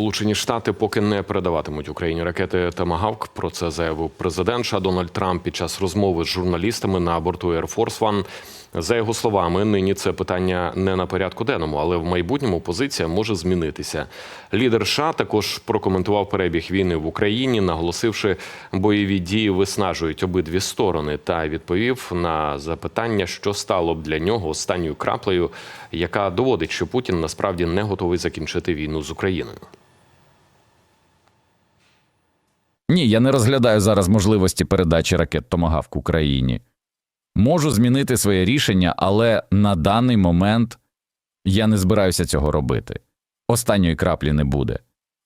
Сполучені Штати поки не передаватимуть Україні ракети Тамагавк. Про це заявив президент США Дональд Трамп під час розмови з журналістами на борту Air Force One. За його словами, нині це питання не на порядку денному, але в майбутньому позиція може змінитися. Лідер США також прокоментував перебіг війни в Україні, наголосивши, бойові дії виснажують обидві сторони, та відповів на запитання, що стало б для нього останньою краплею, яка доводить, що Путін насправді не готовий закінчити війну з Україною. Ні, я не розглядаю зараз можливості передачі ракет Томагавк Україні. Можу змінити своє рішення, але на даний момент я не збираюся цього робити. Останньої краплі не буде.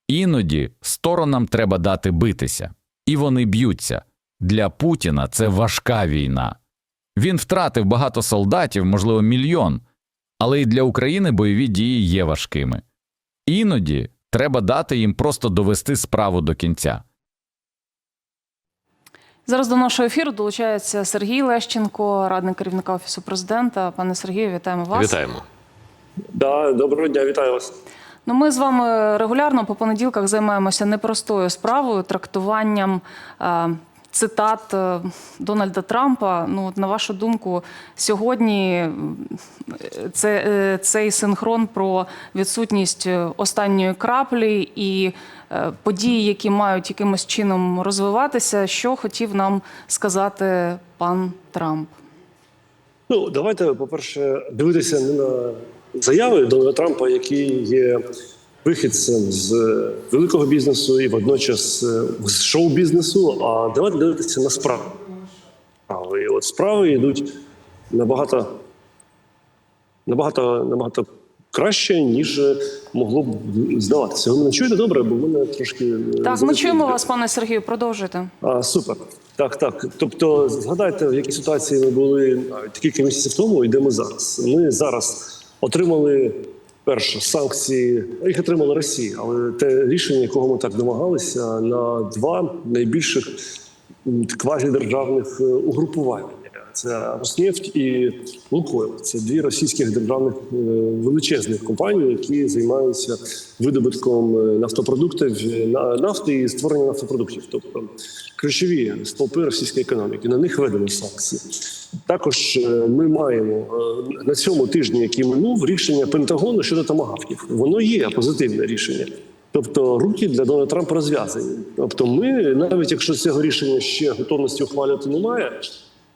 Іноді сторонам треба дати битися, і вони б'ються. Для Путіна це важка війна. Він втратив багато солдатів, можливо, мільйон, але і для України бойові дії є важкими. Іноді треба дати їм просто довести справу до кінця. Зараз до нашого ефіру долучається Сергій Лещенко, радник керівника офісу президента. Пане Сергію, вітаємо вас. Вітаємо. Да, доброго дня, вітаю вас. Ну, ми з вами регулярно по понеділках займаємося непростою справою, трактуванням е, цитат е, Дональда Трампа. Ну, на вашу думку, сьогодні це, е, цей синхрон про відсутність е, останньої краплі і е, події, які мають якимось чином розвиватися, що хотів нам сказати пан Трамп? Ну, давайте, по-перше, дивитися не на заяви Дональда Трампа, який є вихідцем з великого бізнесу і водночас е, з шоу-бізнесу, а давайте дивитися на справи. І от справи йдуть набагато, набагато, набагато краще, ніж могло б здаватися. Ви мене чуєте добре, бо в мене трошки е, Так, ми чуємо вас, пане Сергію. Продовжуйте. А, супер. Так, так. Тобто, згадайте, в якій ситуації ми були кілька місяців тому, і де ми зараз. Ми зараз отримали перше санкції, їх отримала Росія, але те рішення, якого ми так домагалися, на два найбільших квазідержавних е, угрупування. Це Роснефть і Лукойл. Це дві російських державних е, величезних компанії, які займаються видобутком е, нафтопродуктів, е, нафти і створення нафтопродуктів. Тобто ключові стовпи російської економіки. На них введено санкції. Також ми маємо на цьому тижні, який минув, рішення Пентагону щодо томагавків. Воно є позитивне рішення. Тобто руки для Дональда Трампа розв'язані. Тобто, ми, навіть якщо цього рішення ще готовності ухвалювати немає,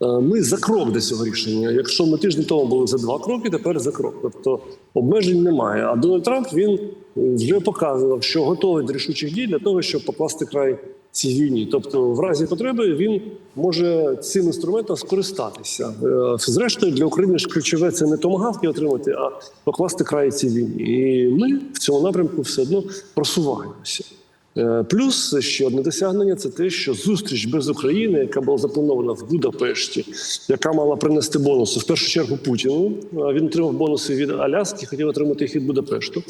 ми за крок до цього рішення. Якщо ми тиждень тому були за два кроки, тепер за крок. Тобто обмежень немає. А Дональд Трамп він е, вже показував, що готовий до рішучих дій для того, щоб покласти край цій війні. Тобто, в разі потреби він може цим інструментом скористатися. Е, Зрештою, для України ж ключове це не томагавки отримати, а покласти край цій війні. І ми в цьому напрямку все одно просуваємося. Е, Плюс ще одне досягнення це те, що зустріч без України, яка була запланована в Будапешті, яка мала принести бонуси в першу чергу Путіну. Він отримав бонуси від Аляски, хотів отримати їх від Будапешту.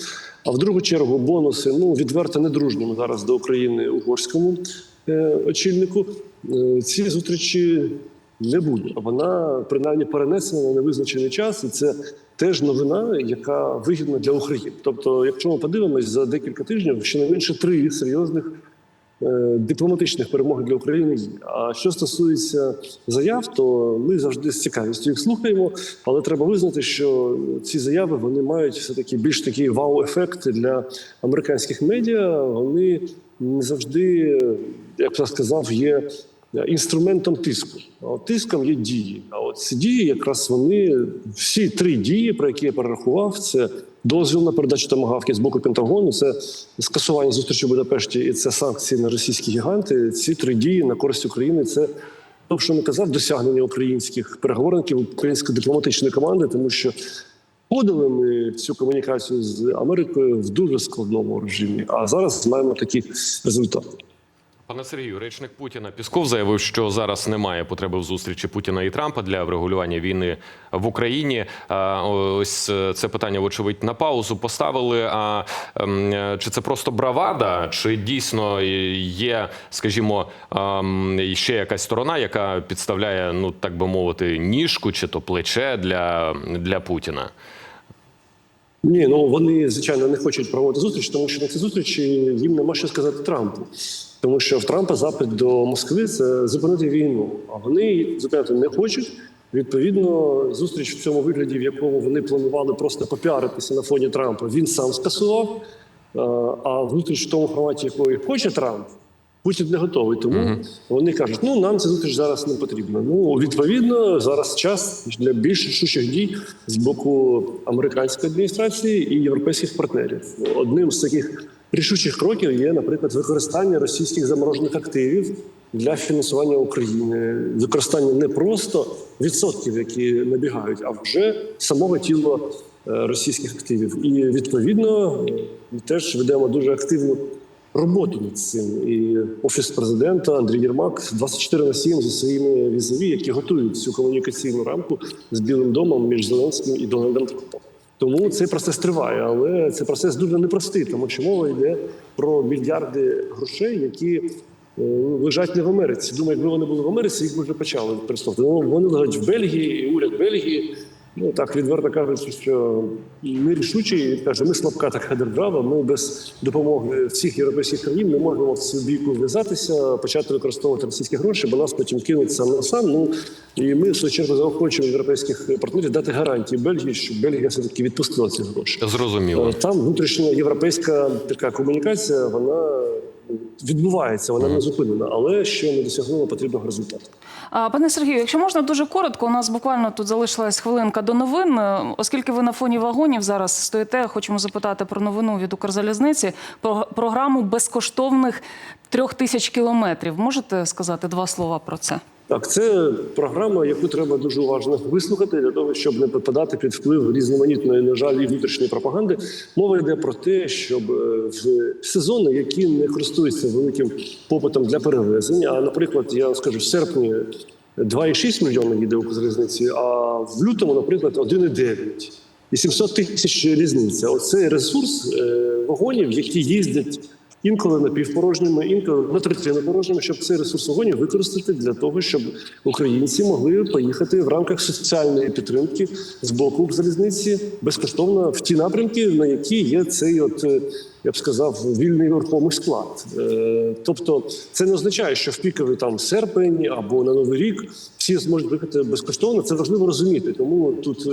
А в другу чергу бонуси ну відверто недружньому зараз до України угорському е, очільнику. Е, Ці зустрічі не буде. Вона принаймні перенесена на невизначений час, і це теж новина, яка вигідна для України. Тобто, якщо ми подивимось за декілька тижнів, щонайменше три серйозних е, дипломатичних перемог для України. А що стосується заяв, то ми завжди з цікавістю їх слухаємо, але треба визнати, що ці заяви вони мають все таки більш такий вау-ефект для американських медіа. Вони не завжди, як я сказав, є інструментом тиску. От тиском є дії. А от ці дії, якраз вони всі три дії, про які я перерахував, це дозвіл на передачу томагавки з боку Пентагону, це скасування зустрічі в Будапешті і це санкції на російські гіганти. Ці три дії на користь України це. То, що не казав, досягнення українських переговорників, української дипломатичної команди, тому що входили ми цю комунікацію з Америкою в дуже складному режимі. А зараз маємо такі результати. Пане Сергію, речник Путіна Пісков заявив, що зараз немає потреби в зустрічі Путіна і Трампа для врегулювання війни в Україні. Ось е, це питання, вочевидь, на паузу поставили. А ем, чи це просто бравада, чи дійсно є, скажімо, ем, ще якась сторона, яка підставляє, ну так би мовити, ніжку чи то плече для, для Путіна? Ні, ну вони звичайно не хочуть проводити зустріч, тому що на цій зустрічі їм нема що сказати Трампу. Тому що в Трампа запит до Москви це зупинити війну. А вони зупиняти не хочуть. Відповідно, зустріч в цьому вигляді, в якому вони планували просто попіаритися на фоні Трампа, він сам скасував. А зустріч в тому форматі, якої хоче Трамп, Путін не готовий. Тому вони кажуть, ну нам ця зустріч зараз не потрібна. Ну відповідно, зараз час для більш рішучих дій з боку американської адміністрації і європейських партнерів. Одним з таких рішучих кроків є, наприклад, використання російських заморожених активів для фінансування України. Використання не просто відсотків, які набігають, а вже самого тіла е, російських активів. І відповідно ми теж ведемо дуже активну роботу над цим. І офіс президента Андрій Єрмак 24 на 7 зі своїми візові, які готують цю комунікаційну рамку з Білим домом між Зеленським і Дональдом Трампом. Тому цей процес триває, але цей процес дуже непростий, тому що мова йде про мільярди грошей, які е, лежать не в Америці. Думаю, якби вони були в Америці, їх би вже почали використовувати. Вони лежать в Бельгії, і уряд Бельгії. Ну так відверто кажучи, що ми рішучі, каже, ми слабка така держава. Ми без допомоги всіх європейських країн не можемо в цю бійку вв'язатися, почати використовувати російські гроші, бо нас потім кинуть сам на сам. Ну і ми в свою чергу заохочуємо європейських партнерів дати гарантії Бельгії, щоб Бельгія все таки відпустила ці гроші. Зрозуміло. Е, Там внутрішня європейська така комунікація, вона відбувається, вона не зупинена, але ще не досягнула потрібного результату. А, Пане Сергію, якщо можна дуже коротко, у нас буквально тут залишилась хвилинка до новин. Е, Оскільки ви на фоні вагонів зараз стоїте, хочемо запитати про новину від Укрзалізниці про програму безкоштовних трьох тисяч кілометрів. Можете сказати два слова про це? Так, це програма, яку треба дуже уважно вислухати для того, щоб не підпадати під вплив різноманітної, на жаль, і внутрішньої пропаганди. Мова йде про те, щоб е, в сезони, які не користуються великим попитом для перевезення, а наприклад, я скажу, в серпні 2,6 мільйона їде Укрзалізниці, а в лютому, наприклад, 1,9. І 700 тисяч різниця. Оцей ресурс е, вагонів, які їздять інколи напівпорожніми, інколи на третину порожніми, щоб цей ресурс вагонів використати для того, щоб українці могли поїхати в рамках соціальної підтримки з боку залізниці безкоштовно в ті напрямки, на які є цей, от е, я б сказав, вільний рухомий склад. Е, Тобто, це не означає, що в піковий там серпень або на новий рік всі зможуть приїхати безкоштовно. Це важливо розуміти. Тому тут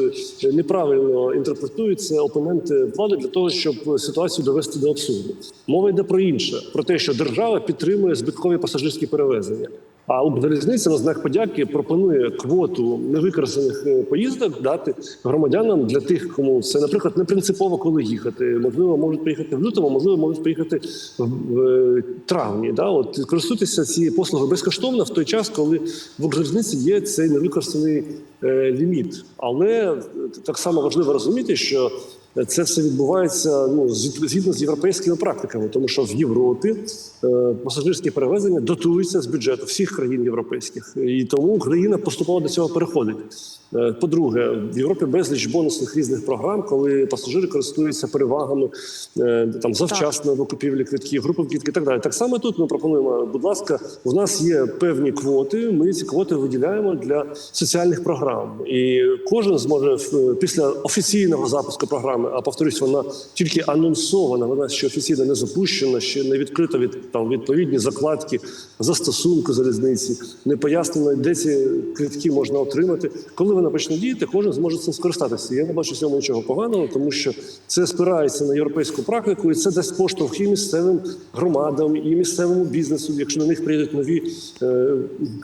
е, неправильно інтерпретуються опоненти влади для того, щоб ситуацію довести до абсурду. Мова йде про інше: про те, що держава підтримує збиткові пасажирські перевезення. А Укрзалізниця на знак подяки пропонує квоту невикористаних е, поїздок дати громадянам для тих, кому це, наприклад, не принципово коли їхати. Можливо, можуть поїхати в лютому, можливо, можуть поїхати в, е, травні. Да? От користуватися цією послугою безкоштовно в той час, коли в Укрзалізниці є цей невикористаний е, ліміт. Але так само важливо розуміти, що це все відбувається ну згідно з європейськими практиками, тому що в Європі е, пасажирські перевезення дотуються з бюджету всіх країн європейських, і тому Україна поступово до цього переходить. Е, По-друге, в Європі безліч бонусних різних програм, коли пасажири користуються перевагами е, там завчасно до купівлі квитків, групові квитки і так далі. Так само тут ми пропонуємо, будь ласка, у нас є певні квоти. Ми ці квоти виділяємо для соціальних програм, і кожен зможе після офіційного запуску програми. А повторюсь, вона тільки анонсована. Вона ще офіційно не запущена, ще не відкрита від там відповідні закладки застосунку залізниці. Не пояснено, де ці квитки можна отримати. Коли вона почне діяти, кожен зможе цим скористатися. Я не бачу в цьому нічого поганого, тому що це спирається на європейську практику, і це дасть поштовх і місцевим громадам, і місцевому бізнесу. Якщо на них прийдуть нові е,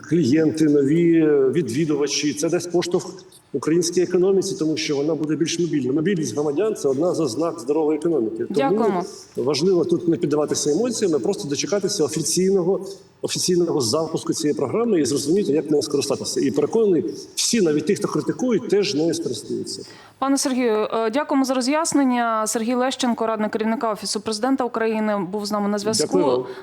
клієнти, нові е, відвідувачі, це дасть поштовх українській економіці, тому що вона буде більш мобільна. Мобільність громадян це одна з ознак здорової економіки. Тому важливо тут не піддаватися емоціям, а просто дочекатися офіційного офіційного запуску цієї програми і зрозуміти, як нею скористатися. І переконаний, всі, навіть ті, хто критикують, теж нею скористаються. Пане Сергію, е, дякуємо за роз'яснення. Сергій Лещенко, радник керівника офісу президента України, був з нами на зв'язку.